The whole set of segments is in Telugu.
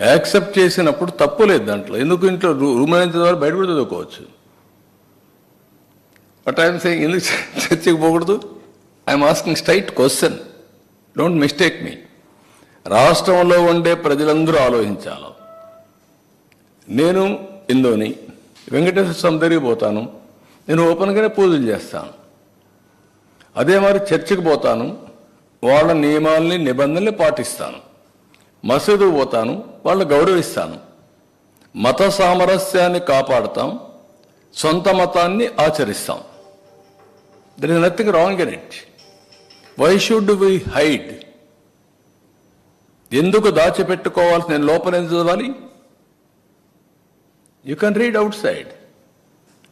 యాక్సెప్ట్ చేసినప్పుడు తప్పు లేదు దాంట్లో. ఎందుకు ఇంట్లో రూ- రూమ్ అయిన చదవాలి బయట కూడా చదువుకోవచ్చు? బట్ ఐఎమ్ సేయింగ్ ఎందుకు చ- చర్చికి పోకూడదు? I'm asking straight question don't mistake మీ రాష్ట్రంలో ఉండే ప్రజలందరూ ఆలోచించాలి. నేను ఇందోని వెంకటేశ్వర స్వామి దగ్గరికి పోతాను. నేను ఓపెన్గానే పూజలు చేస్తాను. అదే మరి చర్చికి పోతాను. వాళ్ళ నియమాల్ని నిబంధనల్ని పాటిస్తాను. మసీదు పోతాను వాళ్ళు గౌరవిస్తాను. మత సామరస్యాన్ని కాపాడతాం సొంత మతాన్ని ఆచరిస్తాం. There is nothing wrong in it why should we hide ఎందుకు దాచిపెట్టుకోవాల్సి నేను లోపల ఎందుకు చదవాలి? You can read outside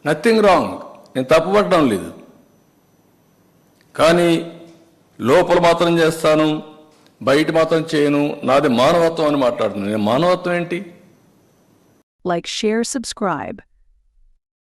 nothing wrong నేను తప్పుపడడం లేదు. కానీ లోపల మాత్రం చేస్తాను. బయట మాత్రం చేయను నాది మానవత్వం అని మాట్లాడుతున్నాను నేను మానవత్వం ఏంటి Like, share, subscribe.